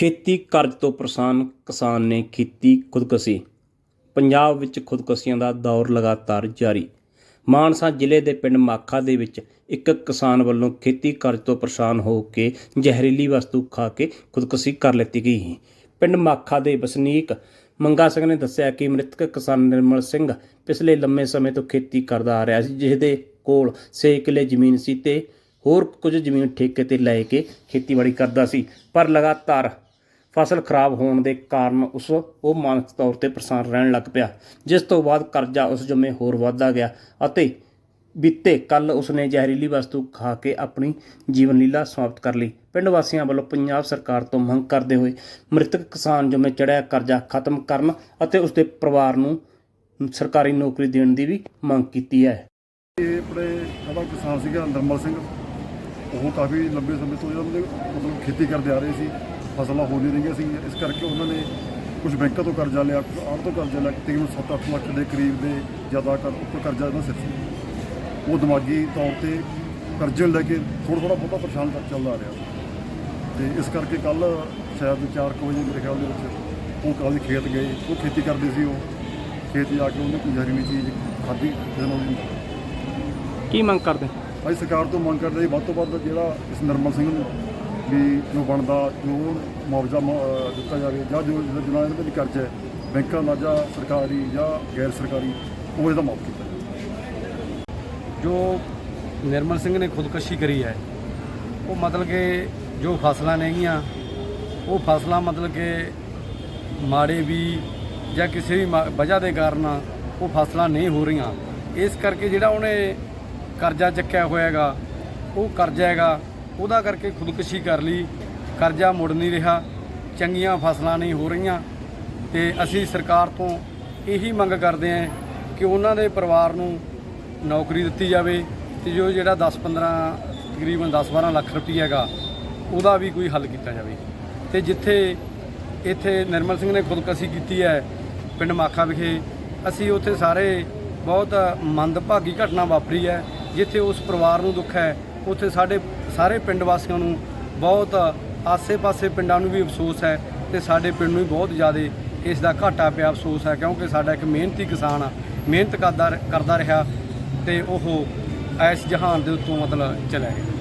ਖੇਤੀ ਕਰਜ਼ ਤੋਂ ਪਰੇਸ਼ਾਨ ਕਿਸਾਨ ਨੇ ਕੀਤੀ ਖੁਦਕੁਸ਼ੀ। ਪੰਜਾਬ ਵਿੱਚ ਖੁਦਕੁਸ਼ੀਆਂ ਦਾ ਦੌਰ ਲਗਾਤਾਰ ਜਾਰੀ। ਮਾਨਸਾ ਜ਼ਿਲ੍ਹੇ ਦੇ ਪਿੰਡ ਮਾਖਾ ਦੇ ਵਿੱਚ ਇੱਕ ਕਿਸਾਨ ਵੱਲੋਂ ਖੇਤੀ ਕਰਜ਼ ਤੋਂ ਪਰੇਸ਼ਾਨ ਹੋ ਕੇ ਜ਼ਹਿਰੀਲੀ ਵਸਤੂ ਖਾ ਕੇ ਖੁਦਕੁਸ਼ੀ ਕਰ ਲਿੱਤੀ ਗਈ। ਪਿੰਡ ਮਾਖਾ ਦੇ ਵਸਨੀਕ ਮੰਗਾ ਸਿੰਘ ਨੇ ਦੱਸਿਆ ਕਿ ਮ੍ਰਿਤਕ ਕਿਸਾਨ ਨਿਰਮਲ ਸਿੰਘ ਪਿਛਲੇ ਲੰਮੇ ਸਮੇਂ ਤੋਂ ਖੇਤੀ ਕਰਦਾ ਆ ਰਿਹਾ ਸੀ ਜਿਸ ਦੇ ਕੋਲ 6 ਕਿੱਲੇ ਜ਼ਮੀਨ ਸੀ ਤੇ ਹੋਰ ਕੁਝ ਜ਼ਮੀਨ ਠੇਕੇ ਤੇ ਲੈ ਕੇ ਖੇਤੀਬਾੜੀ ਕਰਦਾ ਸੀ, ਪਰ ਲਗਾਤਾਰ ਫਸਲ ਖਰਾਬ ਹੋਣ ਦੇ ਕਾਰਨ ਉਸ ਉਹ ਮਾਨਸਿਕ ਤੌਰ ਤੇ ਪਰੇਸ਼ਾਨ ਰਹਿਣ ਲੱਗ ਪਿਆ। ਜਿਸ ਤੋਂ ਬਾਅਦ ਕਰਜ਼ਾ ਉਸ ਜਮੇ ਹੋਰ ਵੱਧਦਾ ਗਿਆ ਅਤੇ ਬੀਤੇ ਕੱਲ ਉਸਨੇ ਜ਼ਹਿਰੀਲੀ ਵਸਤੂ ਖਾ ਕੇ ਆਪਣੀ ਜੀਵਨ ਲੀਲਾ ਸਮਾਪਤ ਕਰ ਲਈ। ਪਿੰਡ ਵਾਸੀਆਂ ਵੱਲੋਂ ਪੰਜਾਬ ਸਰਕਾਰ ਤੋਂ ਮੰਗ ਕਰਦੇ ਹੋਏ ਮ੍ਰਿਤਕ ਕਿਸਾਨ ਜਮੇ ਚੜਿਆ ਕਰਜ਼ਾ ਖਤਮ ਕਰਨ ਅਤੇ ਉਸਦੇ ਪਰਿਵਾਰ ਨੂੰ ਸਰਕਾਰੀ ਨੌਕਰੀ ਦੇਣ ਦੀ ਵੀ ਮੰਗ ਕੀਤੀ ਹੈ। ਇਹ ਆਪਣੇ ਸਾਡਾ ਕਿਸਾਨ ਸੀਗਾ ਨਰਮਲ ਸਿੰਘ। ਉਹ ਕਾਫੀ ਲੰਬੇ ਸਮੇਂ ਤੋਂ ਇਹਨਾਂ ਦੇ ਮਤਲਬ ਖੇਤੀ ਕਰਦੇ ਆ ਰਹੇ ਸੀ, ਫਸਲਾਂ ਹੋ ਨਹੀਂ ਰਹੀਆਂ ਸੀ ਇਸ ਕਰਕੇ ਉਹਨਾਂ ਨੇ ਕੁਝ ਬੈਂਕਾਂ ਤੋਂ ਕਰਜ਼ਾ ਲਿਆ ਕੁਝ ਆੜ੍ਹ ਤੋਂ ਕਰਜ਼ਾ ਲਿਆ, ਤਕਰੀਬਨ 7-8 ਲੱਖ ਦੇ ਕਰੀਬ ਦੇ ਜ਼ਿਆਦਾ ਕਰ, ਉੱਪਰ ਕਰਜ਼ਾ ਇਹਨਾਂ ਸਿਰ ਸੀ। ਉਹ ਦਿਮਾਗੀ ਤੌਰ ਤੇ ਕਰਜ਼ੇ ਨੂੰ ਲੈ ਕੇ ਥੋੜ੍ਹਾ ਥੋੜ੍ਹਾ ਬਹੁਤਾ ਪਰੇਸ਼ਾਨ ਕਰ ਚੱਲਦਾ ਆ ਰਿਹਾ। ਸੀ ਤੇ ਇਸ ਕਰਕੇ ਕੱਲ ਸ਼ਾਇਦ 4 ਵਜੇ ਮੇਰੇ ਖਿਆਲ ਦੇ ਵਿੱਚ ਉਹ ਕੱਲ੍ਹ ਖੇਤ ਗਏ, ਉਹ ਖੇਤੀ ਕਰਦੇ ਸੀ ਉਹ। ਖੇਤ ਜਾ ਕੇ ਉਹਨੇ ਕੋਈ ਜ਼ਹਿਰੀਲੀ ਚੀਜ਼ ਖਾਧੀ ਜਿਹਦੇ ਨਾਲ ਕੀ ਮੰਗ ਕਰਦੇ? ਅਸੀਂ ਸਰਕਾਰ ਤੋਂ ਮੰਗ ਕਰਦੇ ਹਾਂ ਵੱਧ ਤੋਂ ਵੱਧ ਜਿਹੜਾ ਇਸ ਨਰਮਲ ਸਿੰਘ ਨੂੰ ਵੀ ਜੋ ਬਣਦਾ, ਜੋ ਮੁਆਵਜ਼ਾ ਮ- ਦਿੱਤਾ ਜਾਵੇ ਜਾਂ ਜੋ ਜਿਹਦਾ ਜਿਨ੍ਹਾਂ ਇਹਨਾਂ ਦੇ ਕਰਜ਼ਾ ਹੈ, ਬੈਂਕਾਂ ਦਾ ਜਾਂ ਸਰਕਾਰੀ ਜਾਂ ਗੈਰ ਸਰਕਾਰੀ, ਉਹ ਇਹਦਾ ਮਾਫ ਕੀਤਾ ਜਾਵੇ। ਜੋ ਨਿਰਮਲ ਸਿੰਘ ਨੇ ਖੁਦਕੁਸ਼ੀ ਕਰੀ ਹੈ, ਉਹ ਮਤਲਬ ਕਿ ਜੋ ਫਸਲਾਂ ਨੇਗੀਆਂ ਉਹ ਫਸਲਾਂ ਮਤਲਬ ਕਿ ਮਾੜੇ ਵੀ ਜਾਂ ਕਿਸੇ ਵੀ ਮਾ- ਵਜ੍ਹਾ ਦੇ ਕਾਰਨ ਉਹ ਫਸਲਾਂ ਨਹੀਂ ਹੋ ਰਹੀਆਂ। ਇਸ ਕਰਕੇ ਜਿਹੜਾ ਉਹਨੇ ਕਰਜ਼ਾ ਚੱਕਿਆ ਹੋਇਆ ਹੈਗਾ ਉਹ ਕਰਜ਼ਾ ਹੈਗਾ, ਉਹਦਾ ਕਰਕੇ ਖੁਦਕੁਸ਼ੀ ਕਰ ਲਈ, ਕਰਜ਼ਾ ਮੁੜ ਨਹੀਂ ਰਿਹਾ, ਚੰਗੀਆਂ ਫਸਲਾਂ ਨਹੀਂ ਹੋ ਰਹੀਆਂ, ਤੇ ਅਸੀਂ ਸਰਕਾਰ ਤੋਂ ਇਹੀ ਮੰਗ ਕਰਦੇ ਹਾਂ ਕਿ ਉਹਨਾਂ ਦੇ ਪਰਿਵਾਰ ਨੂੰ ਨੌਕਰੀ ਦਿੱਤੀ ਜਾਵੇ, ਤੇ ਜੋ ਜਿਹੜਾ 10-15 ਤਕਰੀਬਨ 10-12 ਲੱਖ ਰੁਪਈਆ ਹੈਗਾ, ਉਹਦਾ ਵੀ ਕੋਈ ਹੱਲ ਕੀਤਾ ਜਾਵੇ। ਤੇ ਜਿੱਥੇ ਇੱਥੇ ਨਿਰਮਲ ਸਿੰਘ ਨੇ ਖੁਦਕੁਸ਼ੀ ਕੀਤੀ ਹੈ, ਪਿੰਡ ਮਾਖਾ ਵਿਖੇ, ਅਸੀਂ ਉੱਥੇ ਸਾਰੇ ਬਹੁਤ ਮੰਦਭਾਗੀ ਘਟਨਾ ਵਾਪਰੀ ਹੈ ਜਿੱਥੇ ਉਸ ਪਰਿਵਾਰ ਨੂੰ ਦੁੱਖ ਹੈ, ਉੱਥੇ ਸਾਡੇ ਸਾਰੇ ਪਿੰਡ ਵਾਸੀਆਂ ਨੂੰ ਬਹੁਤ ਆਸੇ-ਪਾਸੇ ਪਿੰਡਾਂ ਨੂੰ ਵੀ ਅਫਸੋਸ ਹੈ ਤੇ ਸਾਡੇ ਪਿੰਡ ਨੂੰ ਵੀ ਬਹੁਤ ਜ਼ਿਆਦਾ ਇਸ ਦਾ ਘਾਟਾ ਪਿਆ ਅਫਸੋਸ ਹੈ, ਕਿਉਂਕਿ ਸਾਡਾ ਇੱਕ ਮਿਹਨਤੀ ਕਿਸਾਨ ਆ, ਮਿਹਨਤ ਕਰਦਾ ਕਰਦਾ ਰਿਹਾ ਤੇ ਉਹ ਇਸ ਜਹਾਨ ਦੇ ਉੱਤੋਂ ਮਤਲਬ ਚਲਾ ਗਿਆ।